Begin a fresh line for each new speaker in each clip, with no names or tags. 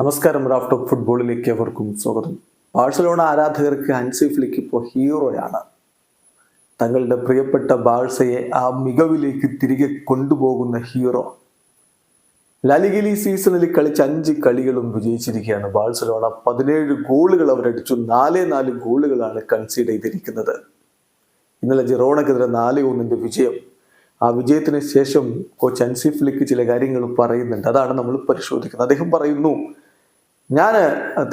നമസ്കാരം Raf talk ഫുട്ബോളിലേക്ക് അവർക്കും സ്വാഗതം. ബാഴ്സലോണ ആരാധകർക്ക് ഹൻസി ഫ്ലിക്ക് ഇപ്പോൾ ഹീറോയാണ്. തങ്ങളുടെ പ്രിയപ്പെട്ട ബാഴ്സയെ ആ മികവിലേക്ക് തിരികെ കൊണ്ടുപോകുന്ന ഹീറോ. ലാലിഗലി സീസണിൽ കളിച്ച അഞ്ച് കളികളും വിജയിച്ചിരിക്കുകയാണ്. ബാഴ്സലോണ പതിനേഴ് ഗോളുകൾ അവരടിച്ചു. നാലേ നാല് ഗോളുകളാണ് കൺസീഡ് ചെയ്തിരിക്കുന്നത്. ഇന്നലെ ജെറോണക്കെതിരെ നാല് ഒന്നിന്റെ വിജയം. ആ വിജയത്തിന് ശേഷം കോച്ച് അൻസിഫ്ലിക്ക് ചില കാര്യങ്ങൾ പറയുന്നുണ്ട്. അതാണ് നമ്മൾ പരിശോധിക്കുന്നത്. അദ്ദേഹം പറയുന്നു ഞാൻ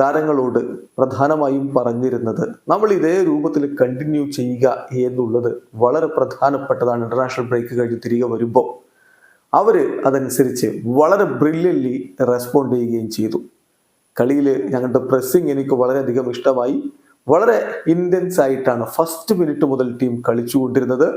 താരങ്ങളോട് പ്രധാനമായും പറഞ്ഞിരുന്നത് നമ്മൾ ഇതേ രൂപത്തിൽ കണ്ടിന്യൂ ചെയ്യുക എന്നുള്ളത് വളരെ പ്രധാനപ്പെട്ടതാണ്. ഇന്റർനാഷണൽ ബ്രേക്ക് കഴിഞ്ഞ് തിരികെ വരുമ്പോൾ അവർ അതനുസരിച്ച് വളരെ ബ്രില്യൻലി റെസ്പോണ്ട് ചെയ്യുകയും ചെയ്തു. കളിയിൽ ഞങ്ങളുടെ പ്രസ്സിങ് എനിക്ക് വളരെയധികം ഇഷ്ടമായി. വളരെ ഇന്റൻസ് ആയിട്ടാണ് ഫസ്റ്റ് മിനിറ്റ് മുതൽ ടീം കളിച്ചുകൊണ്ടിരുന്നത്.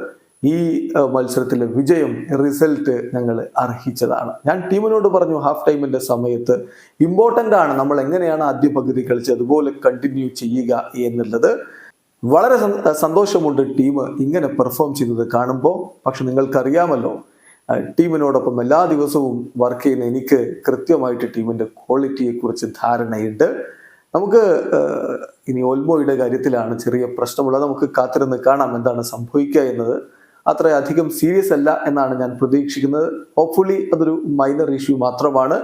ഈ മത്സരത്തിലെ വിജയം റിസൾട്ട് ഞങ്ങൾ അർഹിച്ചതാണ്. ഞാൻ ടീമിനോട് പറഞ്ഞു ഹാഫ് ടൈമിന്റെ സമയത്ത് ഇമ്പോർട്ടന്റ് ആണ്. നമ്മൾ എങ്ങനെയാണ് ആദ്യ പകുതി കളിച്ച് അതുപോലെ കണ്ടിന്യൂ ചെയ്യുക എന്നുള്ളത്. വളരെ സന്തോഷമുണ്ട് ടീം ഇങ്ങനെ പെർഫോം ചെയ്തത് കാണുമ്പോൾ. പക്ഷെ നിങ്ങൾക്കറിയാമല്ലോ ടീമിനോടൊപ്പം എല്ലാ ദിവസവും വർക്ക് ചെയ്യുന്ന എനിക്ക് കൃത്യമായിട്ട് ടീമിന്റെ ക്വാളിറ്റിയെ കുറിച്ച് ധാരണയുണ്ട്. നമുക്ക് ഇനി ഓൽമോയുടെ കാര്യത്തിലാണ് ചെറിയ പ്രശ്നമുള്ളത്. നമുക്ക് കാത്തിരുന്ന് കാണാം എന്താണ് സംഭവിക്കുക എന്നത്. അത്രയധികം സീരിയസ് അല്ല എന്നാണ് ഞാൻ പ്രതീക്ഷിക്കുന്നത്. ഹോപ്പ്ഫുള്ളി അതൊരു മൈനർ ഇഷ്യൂ മാത്രമാണ്.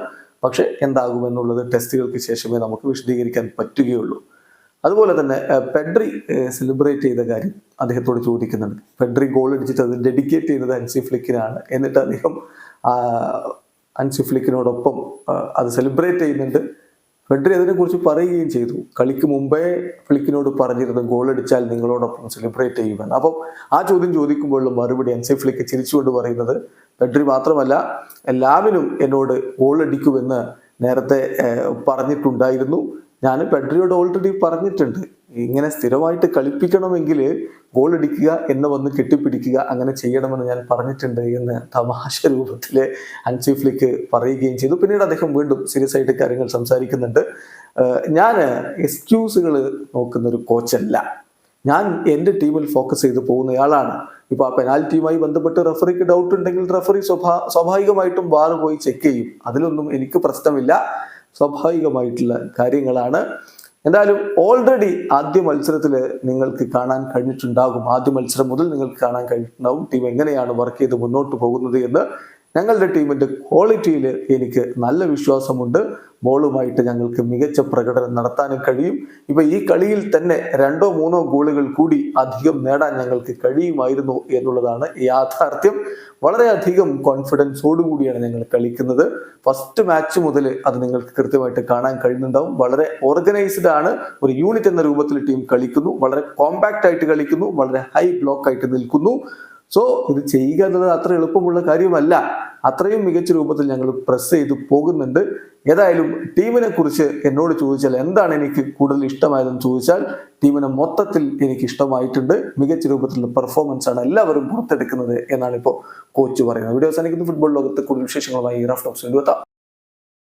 പക്ഷേ എന്താകുമെന്നുള്ളത് ടെസ്റ്റുകൾക്ക് ശേഷമേ നമുക്ക് വിശദീകരിക്കാൻ പറ്റുകയുള്ളൂ. അതുപോലെ തന്നെ പെഡ്രി സെലിബ്രേറ്റ് ചെയ്ത കാര്യം അദ്ദേഹത്തോട് ചോദിക്കുന്നുണ്ട്. പെഡ്രി ഗോൾ അടിച്ചിട്ട് അത് ഡെഡിക്കേറ്റ് ചെയ്യുന്നത് അൻസി ഫ്ലിക്കിനാണ് എന്നിട്ട് അദ്ദേഹം അൻസി ഫ്ലിക്കിനോടൊപ്പം അത് സെലിബ്രേറ്റ് ചെയ്യുന്നുണ്ട്. ഫെഡറി അതിനെക്കുറിച്ച് പറയുകയും ചെയ്തു. കളിക്ക് മുമ്പേ ഫ്ലിക്കിനോട് പറഞ്ഞിരുന്നു ഗോൾ അടിച്ചാൽ നിങ്ങളോടൊപ്പം സെലിബ്രേറ്റ് ചെയ്യുമെന്ന്. അപ്പം ആ ചോദ്യം ചോദിക്കുമ്പോഴുള്ള മറുപടി അൻസി ഫ്ലിക്ക് ചിരിച്ചുകൊണ്ട് പറയുന്നത് ഫെഡറി മാത്രമല്ല എല്ലാവരും എന്നോട് ഗോൾ അടിക്കുമെന്ന് നേരത്തെ പറഞ്ഞിട്ടുണ്ടായിരുന്നു. ഞാൻ പെഡ്രിയോട് ഓൾറെഡി പറഞ്ഞിട്ടുണ്ട്. ഇങ്ങനെ സ്ഥിരമായിട്ട് കളിപ്പിക്കണമെങ്കിൽ ഗോൾ അടിക്കുക എന്നെ വന്ന് കെട്ടിപ്പിടിക്കുക അങ്ങനെ ചെയ്യണമെന്ന് ഞാൻ പറഞ്ഞിട്ടുണ്ട് എന്ന് തമാശ രൂപത്തിൽ അൻസി ഫ്ലിക്ക് പറയുകയും ചെയ്തു. പിന്നീട് അദ്ദേഹം വീണ്ടും സീരിയസ് ആയിട്ട് കാര്യങ്ങൾ സംസാരിക്കുന്നുണ്ട്. ഞാൻ എക്സ്ക്യൂസുകൾ നോക്കുന്ന ഒരു കോച്ചല്ല ഞാൻ എന്റെ ടീമിൽ ഫോക്കസ് ചെയ്ത് പോകുന്നയാളാണ്. ഇപ്പോൾ ആ പെനാൽറ്റിയുമായി ബന്ധപ്പെട്ട് റെഫറിക്ക് ഡൗട്ട് ഉണ്ടെങ്കിൽ റെഫറി സ്വഭാ സ്വാഭാവികമായിട്ടും വാർ പോയി ചെക്ക് ചെയ്യും. അതിലൊന്നും എനിക്ക് പ്രശ്നമില്ല. സ്വാഭാവികമായിട്ടുള്ള കാര്യങ്ങളാണ്. എന്തായാലും ഓൾറെഡി ആദ്യ മത്സരത്തിൽ നിങ്ങൾക്ക് കാണാൻ കഴിഞ്ഞിട്ടുണ്ടാകും. ആദ്യ മത്സരം മുതൽ നിങ്ങൾക്ക് കാണാൻ കഴിഞ്ഞിട്ടുണ്ടാകും. ടീം എങ്ങനെയാണ് വർക്ക് ചെയ്ത് മുന്നോട്ട് പോകുന്നത് എന്ന് ഞങ്ങളുടെ ടീമിന്റെ ക്വാളിറ്റിയിൽ എനിക്ക് നല്ല വിശ്വാസമുണ്ട്. ബോളുമായിട്ട് ഞങ്ങൾക്ക് മികച്ച പ്രകടനം നടത്താനും കഴിയും. ഇപ്പൊ ഈ കളിയിൽ തന്നെ രണ്ടോ മൂന്നോ ഗോളുകൾ കൂടി അധികം നേടാൻ ഞങ്ങൾക്ക് കഴിയുമായിരുന്നു എന്നുള്ളതാണ് യാഥാർത്ഥ്യം. വളരെയധികം കോൺഫിഡൻസോടുകൂടിയാണ് ഞങ്ങൾ കളിക്കുന്നത്. ഫസ്റ്റ് മാച്ച് മുതൽ അത് നിങ്ങൾക്ക് കൃത്യമായിട്ട് കാണാൻ കഴിയുന്നുണ്ടാവും. വളരെ ഓർഗനൈസ്ഡ് ആണ്. ഒരു യൂണിറ്റ് എന്ന രൂപത്തിൽ ടീം കളിക്കുന്നു. വളരെ കോമ്പാക്റ്റ് ആയിട്ട് കളിക്കുന്നു. വളരെ ഹൈ ബ്ലോക്ക് ആയിട്ട് നിൽക്കുന്നു. സോ ഇത് ചെയ്യുക എന്നുള്ളത് അത്ര എളുപ്പമുള്ള കാര്യമല്ല. അത്രയും മികച്ച രൂപത്തിൽ ഞങ്ങൾ പ്രസ് ചെയ്ത് പോകുന്നുണ്ട്. ഏതായാലും ടീമിനെ കുറിച്ച് എന്നോട് ചോദിച്ചാൽ എന്താണ് എനിക്ക് കൂടുതൽ ഇഷ്ടമായതെന്ന് ചോദിച്ചാൽ ടീമിനെ മൊത്തത്തിൽ എനിക്ക് ഇഷ്ടമായിട്ടുണ്ട്. മികച്ച രൂപത്തിലുള്ള പെർഫോമൻസ് ആണ് എല്ലാവരും പുറത്തെടുക്കുന്നത് എന്നാണ് ഇപ്പോൾ കോച്ച് പറയുന്നത്. വീഡിയോ അവസാനിക്കുന്ന. ഫുട്ബോൾ ലോകത്തെ കൂടുതൽ വിശേഷങ്ങളുമായി റഫ് ടോക്സ് എത്താം.